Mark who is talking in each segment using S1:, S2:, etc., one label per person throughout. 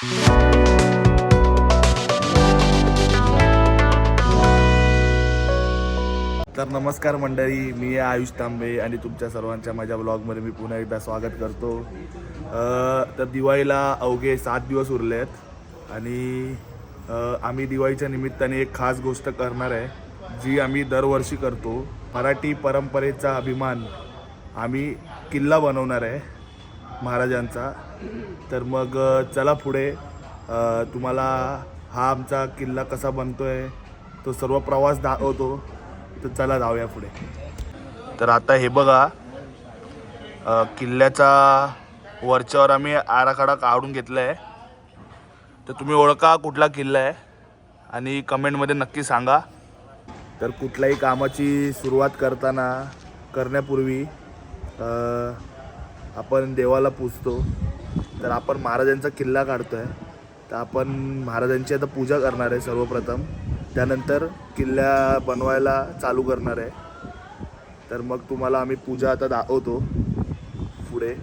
S1: तर नमस्कार मंडळी मी आयुष तांबे आणि तुमच्या सर्वांच्या माझ्या ब्लॉगमध्ये मी पुन्हा एकदा स्वागत करतो. तर दिवाळीला अवघे सात दिवस उरले आहेत आणि आम्ही दिवाळीच्या निमित्ताने एक खास गोष्ट करणार आहे जी आम्ही दरवर्षी करतो. मराठी परंपरेचा अभिमान आम्ही किल्ला बनवणार आहे. महाराजांचा. तर मग चला पुढे. तुम्हाला हा आमचा किल्ला कसा बनतो आहे तो सर्व प्रवास दाखवतो. तर चला जाऊया पुढे. तर आता हे बघा किल्ल्याचा वरच्यावर आम्ही आराखडा काढून घेतला आहे तर तुम्ही ओळखा कुठला किल्ला आहे आणि कमेंटमध्ये नक्की सांगा. तर कुठल्याही कामाची सुरुवात करताना करण्यापूर्वी आपण देवाला पूजतो तर आपण महाराजांचा किल्ला काढतोय. तर आपण महाराजांची आता पूजा करणार आहे सर्वप्रथम. त्यानंतर किल्ला बनवायला चालू करणार आहे. तर मग तुम्हाला आम्ही पूजा आता दाखवतो पुढे.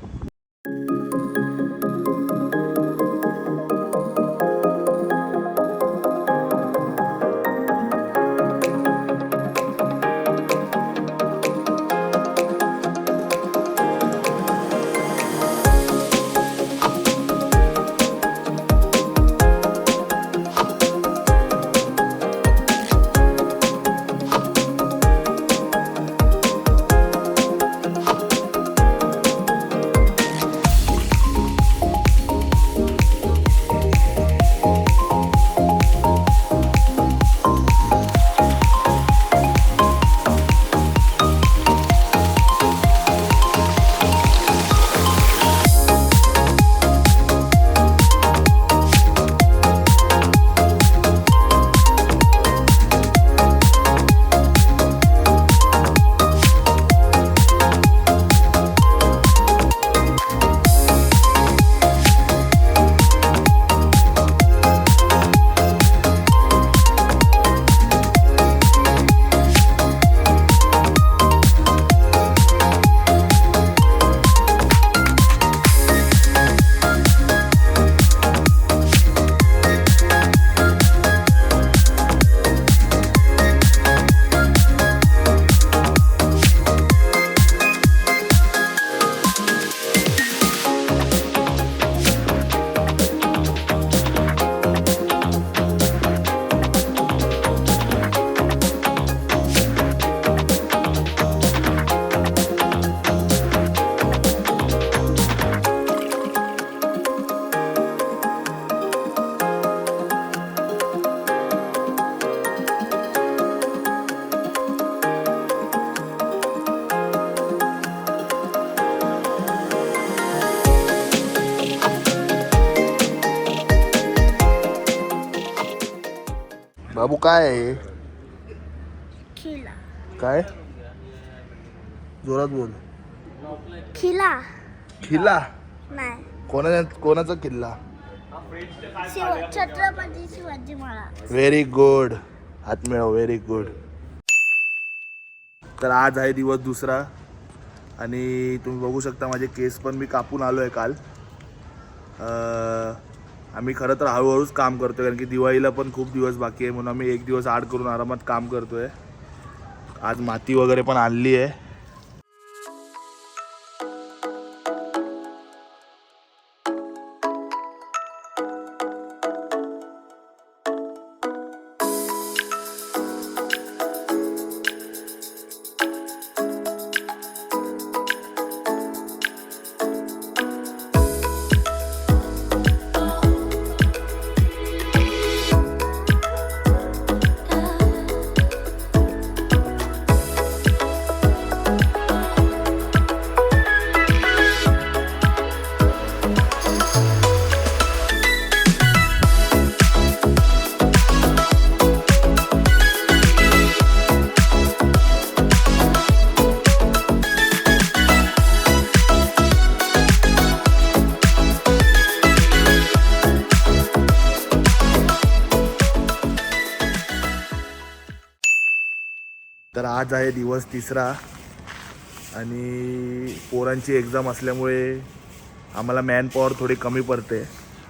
S1: बाबू काय आहे
S2: खिला.
S1: काय? जोरात बोल.
S2: खिला.
S1: किल्ला
S2: नाही.
S1: कोणा कोणाचा किल्ला
S2: छत्रपती शिवाजी महाराज.
S1: व्हेरी गुड हात मिळव व्हेरी गुड तर आज आहे दिवस दुसरा आणि तुम्ही बघू शकता माझे केस पण मी कापून आलो आहे काल. अं, आम्ही खरं तर हळूहळूच काम करतो कारण की दिवाळीला पण खूप दिवस बाकी आहे म्हणून आम्ही एक दिवस आड करून आरामात काम करतोय. आज माती वगैरे पण आणली आहे. तर आज आहे दिवस तिसरा आणि पोरांची एक्झाम असल्यामुळे आम्हाला मॅन पॉवर थोडी कमी पडते.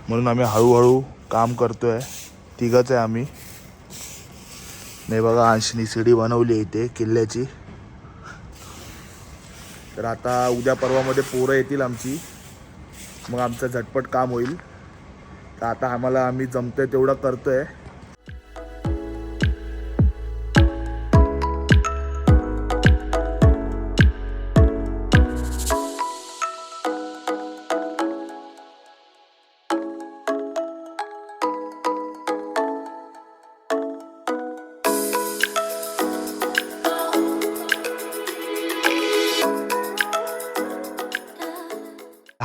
S1: म्हणून आम्ही हळूहळू काम करतो आहे तिघंच आहे आम्ही. नाही बघा अंशनी सीडी बनवली आहे इथे किल्ल्याची. तर आता उद्या परवामध्ये पोरं येतील आमची. मग आमचं झटपट काम होईल. तर आता आम्हाला आम्ही जमतं तेवढं करतो आहे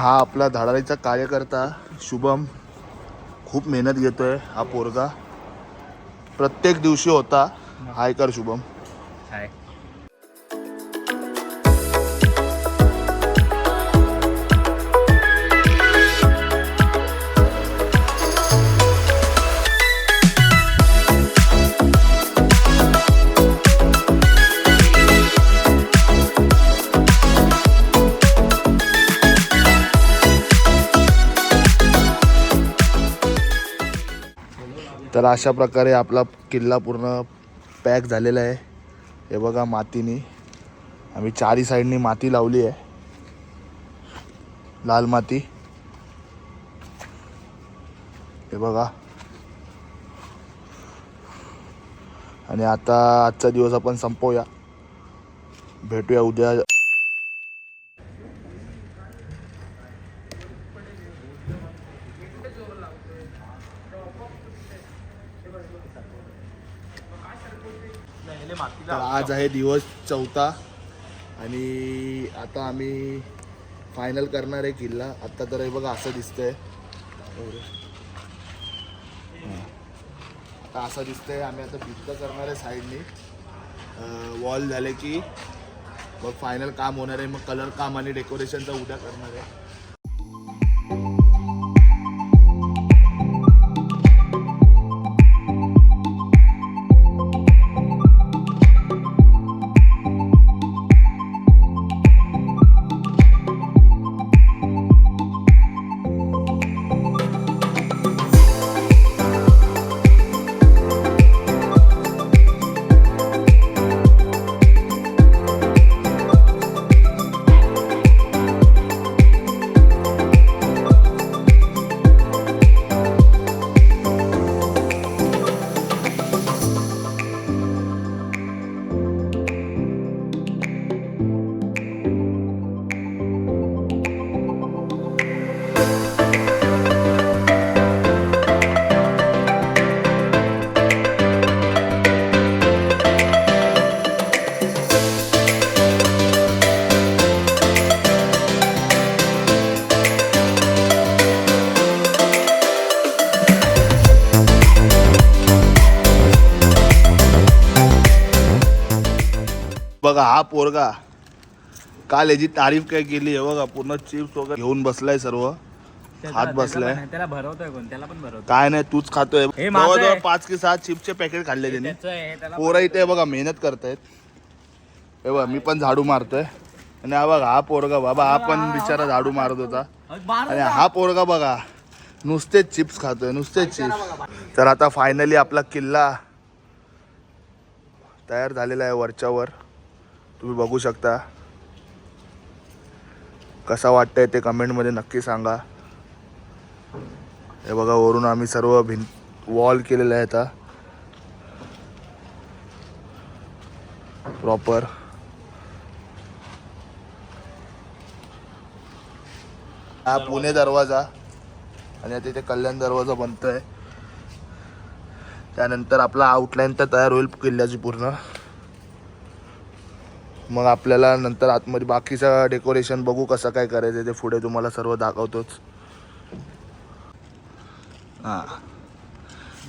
S1: हा आपला धाडारीचा कार्यकर्ता शुभम खूप मेहनत घेतोय हा पोरगा. प्रत्येक दिवशी होता. हाय कर शुभम.
S3: हाय.
S1: अशा प्रकारे आपला किल्ला पूर्ण पॅक झालेला आहे. हे बघा मातीनी. आम्ही चारी साईडनी माती लावली आहे. लाल माती. हे बघा. आणि आता आजचा दिवस आपण संपवूया. भेटूया उद्या तर आज आहे दिवस चौथा आणि आता आम्ही फायनल करणार आहे किल्ला. आत्ता तर हे बघा असं दिसतंय. आता असं दिसतंय आम्ही आता भित्त करणार आहे साईडनी वॉल झाले की मग फायनल काम होणार आहे. मग कलर काम आणि डेकोरेशनचं उद्या करणार आहे. बघा हा पोरगा. काल याची तारीफ काय केली आहे बघा पूर्ण चिप्स वगैरे घेऊन बसलाय सर्व. हात बसलाय.
S3: त्याला भरवतोय कोण? त्याला पण भरवतोय.
S1: काय नाही तूच खातोय.
S3: हे माझं
S1: जवळजवळ. पाच की सहा चिप्सचे पॅकेट खाल्ले त्यांनी.
S3: त्याचं आहे त्याला
S1: पोरं इथे बघा मेहनत करतायत. हे बघा मी पण झाडू मारतोय. आणि हा बघा हा पोरगा बाबा हा पण बिचारा झाडू मारत होता. आणि हा पोरगा बघा नुसतेच चिप्स खातोय नुसतेच चिप्स तर आता फायनली आपला किल्ला तयार झालेला आहे वरच्यावर. तुम्ही बघू शकता. कसा वाटतंय ते कमेंटमध्ये नक्की सांगा. हे बघा वरून आम्ही सर्व भिं वॉल केलेलं आहे आता प्रॉपर हा पुणे दरवाजा आणि आता इथे कल्याण दरवाजा बनतोय. त्यानंतर आपला आउटलाईन तर तयार होईल किल्ल्याची पूर्ण. मग आपल्याला नंतर आतमध्ये बाकीचं डेकोरेशन बघू कसं काय करायचं ते पुढे तुम्हाला सर्व दाखवतोच. हां.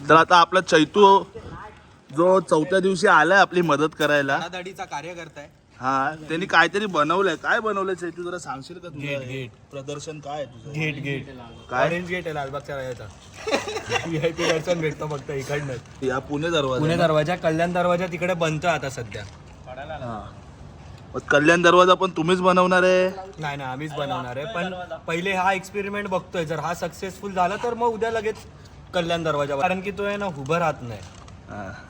S1: तर आता आपला चैतू जो चौथ्या दिवशी आलाय आपली मदत करायला.
S4: धडाधडीचा कार्यकर्ता आहे
S1: हा त्यांनी काहीतरी बनवलंय. काय बनवलंय चैतू जरा सांगशील का तुझं हे प्रदर्शन काय आहे तुझं?
S4: गेट गेट
S1: काय?
S4: ऑरेंज गेट आहे लालबागच्या राजाचा. व्हीआयपी दर्शन भेटतो फक्त इकडनं.
S1: या पुणे दरवाजा
S4: पुणे दरवाजा कल्याण दरवाजा तिकडे बनतो आता सध्या.
S1: हा. मग कल्याण दरवाजा पण तुम्हीच बनवणार आहे?
S4: नाही नाही आम्हीच बनवणार आहे. पण पहिले हा एक्सपेरिमेंट बघतोय. जर हा सक्सेसफुल झाला तर मग उद्या लगेच कल्याण दरवाजा कारण की तो आहे ना उभं राहत नाही.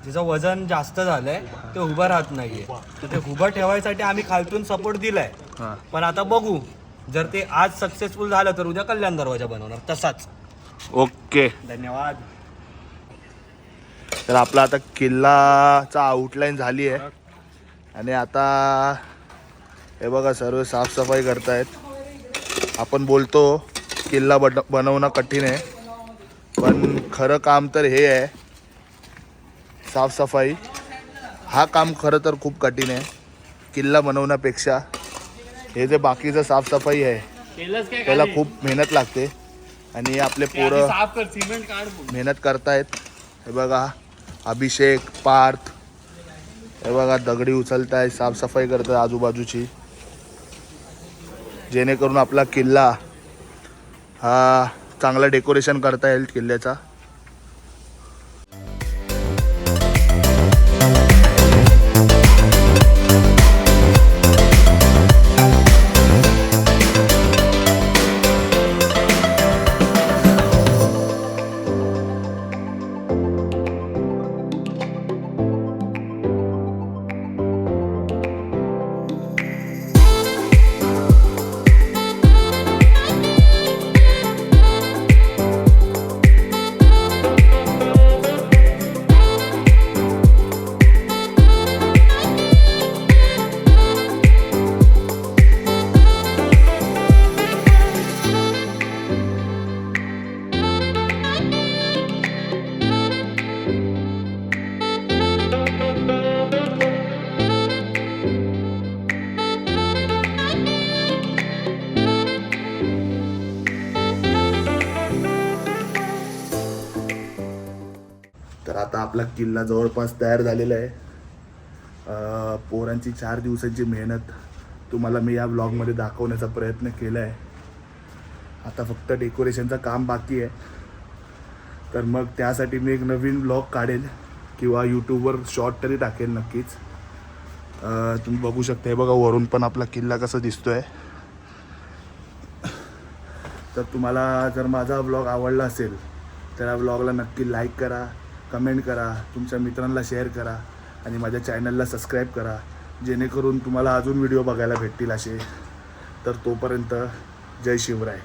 S4: तिचं वजन जास्त झालंय ते उभं राहत नाहीये. तर ते उभं ठेवायसाठी आम्ही खालतून सपोर्ट दिलाय.
S1: हा.
S4: पण आता बघू. जर ते आज सक्सेसफुल झालं तर उद्या कल्याण दरवाजा बनवणार. तसाच.
S1: ओके.
S4: धन्यवाद.
S1: तर आपला आता किल्लाचा आउटलाईन झाली आहे. आणि आता हे बघा सर्व साफसफाई करतायत. आपण बोलतो किल्ला बन बनवणं कठीण आहे. पण खरं काम तर हे आहे. साफसफाई. हा काम खरं तर खूप कठीण आहे. किल्ला बनवण्यापेक्षा हे जे बाकीचं साफसफाई आहे त्याला खूप मेहनत लागते. आणि आपले पोरं मेहनत करतायत. हे बघा अभिषेक पार्थ. हे बघा दगडी उचलताय साफसफाई करतात आजूबाजूची. जेणेकरून आपला किल्ला हा चांगला डेकोरेशन करता येईल किल्ल्याचा. किल्ला जवळपास तयार झालेला आहे. पोरांची चार दिवसांची मेहनत तुम्हाला मी या ब्लॉगमध्ये दाखवण्याचा प्रयत्न केला आहे आता फक्त डेकोरेशनचं काम बाकी आहे. तर मग त्यासाठी मी एक नवीन ब्लॉग काढेल किंवा यूट्यूबवर शॉर्ट तरी टाकेल नक्कीच. तुम्ही बघू शकता हे बघा वरून पण आपला किल्ला कसा दिसतोय. तर तुम्हाला जर माझा ब्लॉग आवडला असेल तर या ब्लॉगला नक्की लाईक करा. कमेंट करा तुमच्या मित्रांना शेअर करा आणि माझ्या चॅनलला सबस्क्राईब करा जेणेकरून तुम्हाला अजून व्हिडिओ बघायला भेटतील असे. तर तोपर्यंत जय शिवराय.